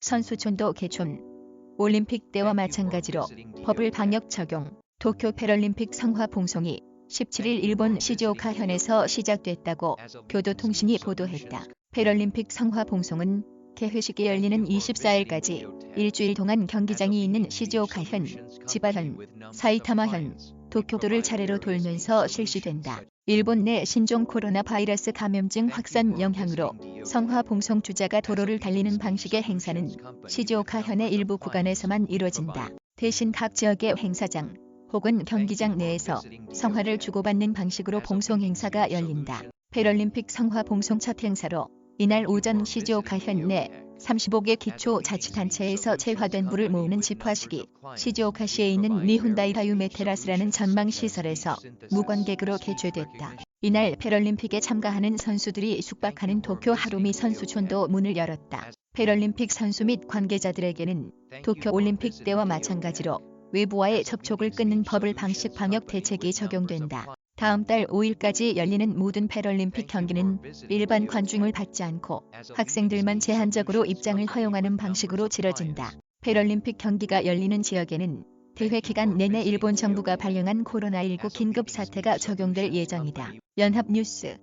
선수촌도 개촌. 올림픽 때와 마찬가지로 법을 방역 적용. 도쿄 패럴림픽 성화 봉송이 17일 일본 시즈오카 현에서 시작됐다고 교도통신이 보도했다. 패럴림픽 성화 봉송은 개회식이 열리는 24일까지 일주일 동안 경기장이 있는 시즈오카현, 지바현, 사이타마현, 도쿄도를 차례로 돌면서 실시된다. 일본 내 신종 코로나 바이러스 감염증 확산 영향으로 성화 봉송 주자가 도로를 달리는 방식의 행사는 시즈오카 현의 일부 구간에서만 이뤄진다. 대신 각 지역의 행사장 혹은 경기장 내에서 성화를 주고받는 방식으로 봉송 행사가 열린다. 패럴림픽 성화 봉송 첫 행사로 이날 오전 시즈오카 현 내 35개 기초 자치단체에서 재화된 불을 모으는 집화식이 시즈오카시에 있는 니혼다이 다유메테라스라는 전망시설에서 무관객으로 개최됐다. 이날 패럴림픽에 참가하는 선수들이 숙박하는 도쿄 하루미 선수촌도 문을 열었다. 패럴림픽 선수 및 관계자들에게는 도쿄 올림픽 때와 마찬가지로 외부와의 접촉을 끊는 법을 방식 방역 대책이 적용된다. 다음 달 5일까지 열리는 모든 패럴림픽 경기는 일반 관중을 받지 않고 학생들만 제한적으로 입장을 허용하는 방식으로 치러진다. 패럴림픽 경기가 열리는 지역에는 대회 기간 내내 일본 정부가 발령한 코로나19 긴급 사태가 적용될 예정이다. 연합뉴스